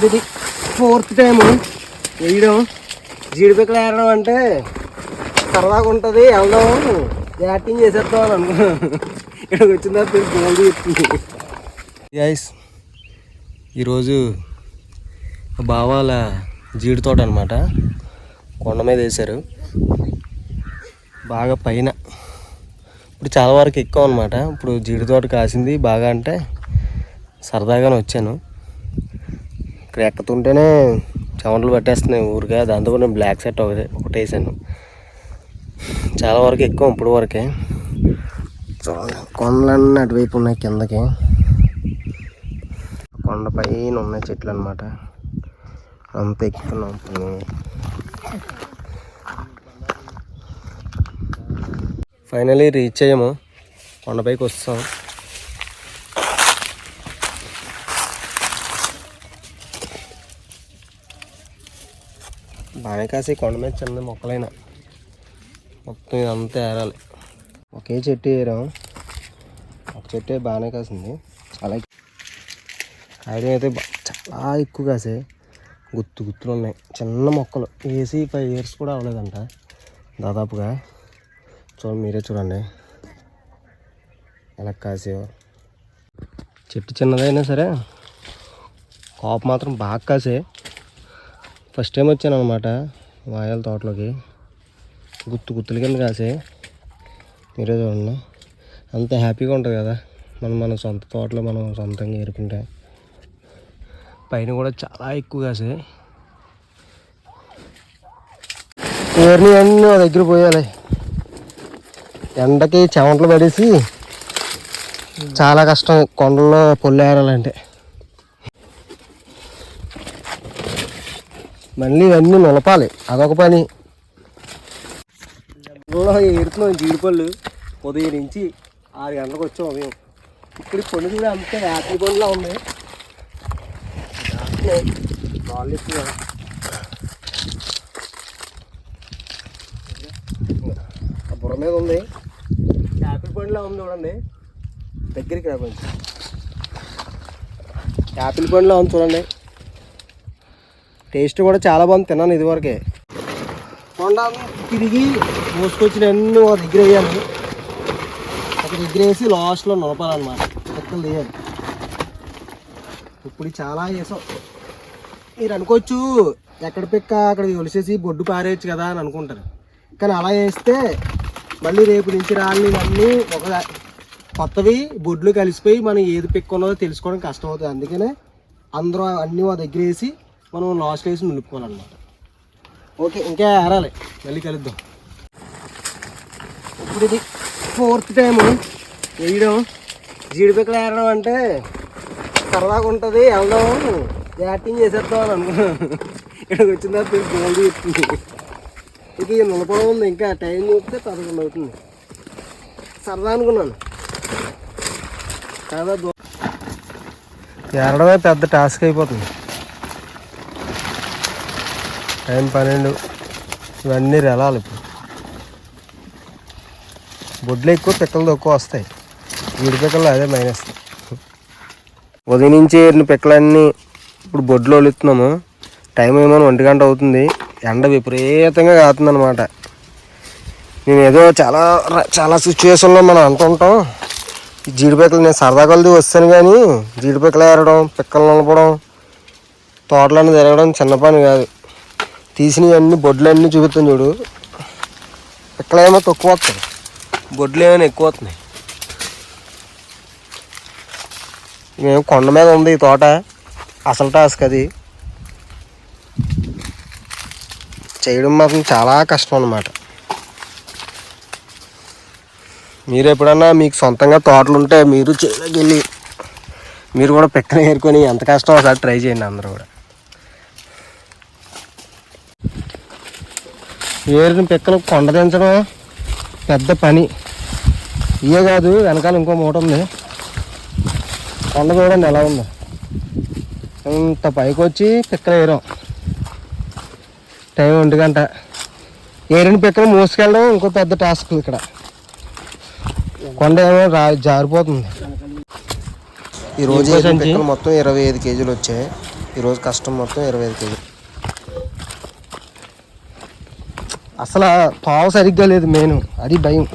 ఇప్పుడు ఇది fourth time. వేయడం. జీడిపిక్కలు ఏరడం అంటే సరదాగా ఉంటుంది. వెళ్దాం. యాక్టింగ్ చేసేద్దాం అని అనుకున్నాను. ఇక్కడికి వచ్చిన తర్వాత గోల్ చెప్తుంది ఈరోజు బావాల జీడి తోట అనమాట కొండ మీద వేశారు. బాగా పైన. ఇప్పుడు చాలా వరకు ఎక్కువ అనమాట ఇప్పుడు జీడి తోట కాసింది. బాగా అంటే సరదాగానే వచ్చాను. ఇక్కడ ఎక్కుతుంటేనే చెమటలు పట్టేస్తున్నాయి ఊరికే. దాంతో నేను బ్లాక్ సెట్ ఒకటి ఒకటి వేసాను. చాలా వరకు ఎక్కువ ఇప్పుడు వరకే. చూడండి కొండలన్నీ అటువైపు ఉన్నాయి కిందకి. కొండ పైన ఉన్నాయి చెట్లు అనమాట అంత ఎక్కుతున్నాం ఫైనలీ రీచ్ అయ్యాము. కొండపైకి వస్తాం. బాగానే కాసి కొండ మీద చిన్న మొక్కలైన. మొత్తం ఇదంతా ఏరాలి. ఒకే చెట్టు ఏరాం. ఒక చెట్టు బాగానే కాసింది. చాలా కాయడం అయితే చాలా ఎక్కువ కాసే. గుత్తు గుత్తులు ఉన్నాయి. చిన్న మొక్కలు. వేసి ఫైవ్ ఇయర్స్ కూడా అవ్వలేదంట. దాదాపుగా. చూడండి మీరే చూడండి. ఎలా కాసేవో. చెట్టు చిన్నదైనా సరే. కాపు మాత్రం బాగా కాసే. ఫస్ట్ టైం వచ్చాను అనమాట వాయల తోటలోకి. గుత్తు గుత్తుల కింద కాసే. మీరే చూడండి. అంత హ్యాపీగా ఉంటుంది కదా. మనం మన సొంత తోటలో మనం సొంతంగా ఏరుకుంటే. పైన కూడా చాలా ఎక్కువ కాసే. ఏర్ని అన్నీ నా దగ్గర పోయాలి. ఎండకి చెమటలు పడేసి చాలా కష్టం కొండల్లో పొల్లు ఏరాలంటే. మళ్ళీ ఇవన్నీ నిలపాలి. అదొక పని. పొలంలో ఏరుతున్నాం జీడిపళ్ళు. ఉదయం నుంచి ఆరు గంటలకు వచ్చాం ఉదయం ఇప్పుడు కొన్ని కూడా అంతే యాపిల్ పండులా ఉంది రాళ్ళు ఆ బుర్ర మీద ఉంది. యాపిల్ పండులా ఉంది చూడండి. దగ్గరికి రా కొంచెం. యాపిల్ పండులా ఉంది చూడండి. టేస్ట్ కూడా చాలా బాగుంది తిన్నాను ఇదివరకే. కొండ తిరిగి మోసుకొచ్చిన అన్నీ ఒక దగ్గర వేయాలి. ఒక దగ్గర వేసి లాస్ట్లో నొలపాలన్నమాట పిక్కలు తీయాలి. ఇప్పుడు చాలా వేసాం మీరు అనుకోవచ్చు ఎక్కడ పిక్క అక్కడ ఒలిసేసి బొడ్డు పారేయచ్చు కదా అని అనుకుంటారు. కానీ అలా వేస్తే మళ్ళీ రేపు నుంచి రాళ్ళు ఇవన్నీ ఒక కొత్తవి బొడ్లు కలిసిపోయి మనం ఏది పిక్ ఉన్నదో తెలుసుకోవడం కష్టం అవుతుంది అందుకనే అందరూ అన్నీ మా దగ్గర వేసి మనం లాస్ట్ వేసి నిలుపుకోవాలన్నమాట. ఓకే ఇంకా ఆరాలి. మళ్ళీ కలుద్దాం. ఇప్పుడు ఇది ఫోర్త్ టైము వేయడం. జీడిపిక్కలు ఏరడం అంటే సరదాగా ఉంటుంది. వెళ్దాం. యాక్టింగ్ చేసేద్దాం అని అనుకున్నాను. ఇక్కడికి వచ్చిన తర్వాత గోల్ చెప్తుంది ఇది నిలబడం ఉంది. ఇంకా టైం చూస్తే పదకొండు అవుతుంది. సరదా అనుకున్నాను. కదా ఏరడమే పెద్ద టాస్క్ అయిపోతుంది. టైం పన్నెండు. ఇవన్నీ రెలాలి ఇప్పుడు. బొడ్లు ఎక్కువ పిక్కలు తక్కువ వస్తాయి. వీడి పిక్కలు అదే మైనస్ ఉదయం నుంచి ఏరిన పిక్కలన్నీ ఇప్పుడు బొడ్లు వలుతున్నాము టైం ఏమో ఒంటి గంట అవుతుంది. ఎండ విపరీతంగా కాతుందనమాట అనమాట నేను ఏదో చాలా చాలా సిచ్యువేషన్లో మనం అంటుంటాం. ఈ జీడిపిక్కలు నేను సరదా కొలది వస్తాను కానీ జీడిపిక్కలు ఏరడం పిక్కలు నలపడం తోటలన్నీ తిరగడం చిన్న పని కాదు. తీసినవన్నీ బొడ్లు అన్నీ చూపిస్తాను చూడు. పిక్కలేమో తక్కువ వస్తాయి బొడ్లు ఏమైనా ఎక్కువ వస్తున్నాయి. మేము కొండ మీద ఉంది ఈ తోట. అసలు టాస్క్ అది. చేయడం మాత్రం చాలా కష్టం అన్నమాట. మీరు ఎప్పుడన్నా మీకు సొంతంగా తోటలు ఉంటే మీరు చేయడానికి వెళ్ళి మీరు కూడా పిక్కన ఏరుకొని ఎంత కష్టం ఒకసారి ట్రై చేయండి అందరూ కూడా. ఏరిన పిక్కలు కొండ దించడం పెద్ద పని. ఇయే కాదు వెనకాల ఇంకో మూట ఉంది. కొండ చూడండి ఎలా ఉందో. ఇంత పైకి వచ్చి పిక్కలు ఏరాం టైం ఒంటి గంట. ఏరిన పిక్కలు మోసుకెళ్ళడం ఇంకో పెద్ద టాస్క్ ఇక్కడ. కొండ ఏమో రా జారిపోతుంది. ఈ రోజు ఏరిన పిక్కలు మొత్తం ఇరవై ఐదు కేజీలు వచ్చాయి. ఈరోజు కష్టం మొత్తం ఇరవై ఐదు కేజీ అసలు పావు సరిగ్గా లేదు మెయిన్. అది భయం.